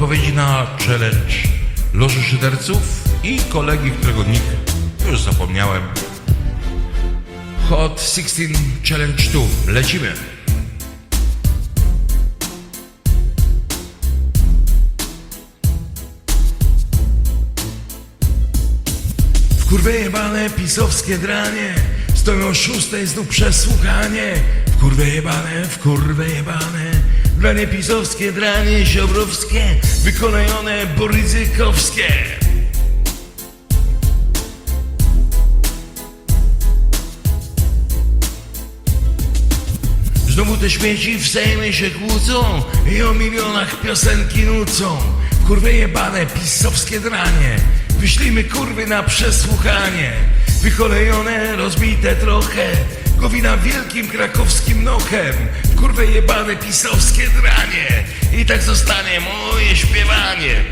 odpowiedzi na challenge Loży Szyderców i kolegi, którego nick już zapomniałem. Hot 16 Challenge 2. Lecimy. W kurwie jebane pisowskie dranie Stoją szóstej znów przesłuchanie W kurwie jebane, w kurwie jebane Dranie pisowskie, dranie ziobrowskie Wykonajone boryzykowskie Znowu te śmieci w Sejmie się kłócą I o milionach piosenki nucą. Kurwy jebane, pisowskie dranie. Wyślimy kurwy na przesłuchanie. Wykolejone, rozbite trochę Gowina wielkim krakowskim nochem. Kurwy jebane, pisowskie dranie. I tak zostanie moje śpiewanie.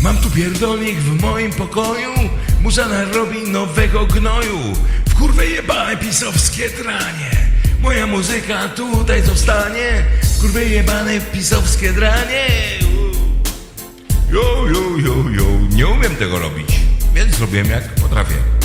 Mam tu pierdolnik w moim pokoju. Muza narobi nowego gnoju. W kurwę jebane pisowskie dranie. Moja muzyka tutaj zostanie W kurwę jebane pisowskie dranie. Jo, jo, jo, jo Nie umiem tego robić Więc zrobiłem jak potrafię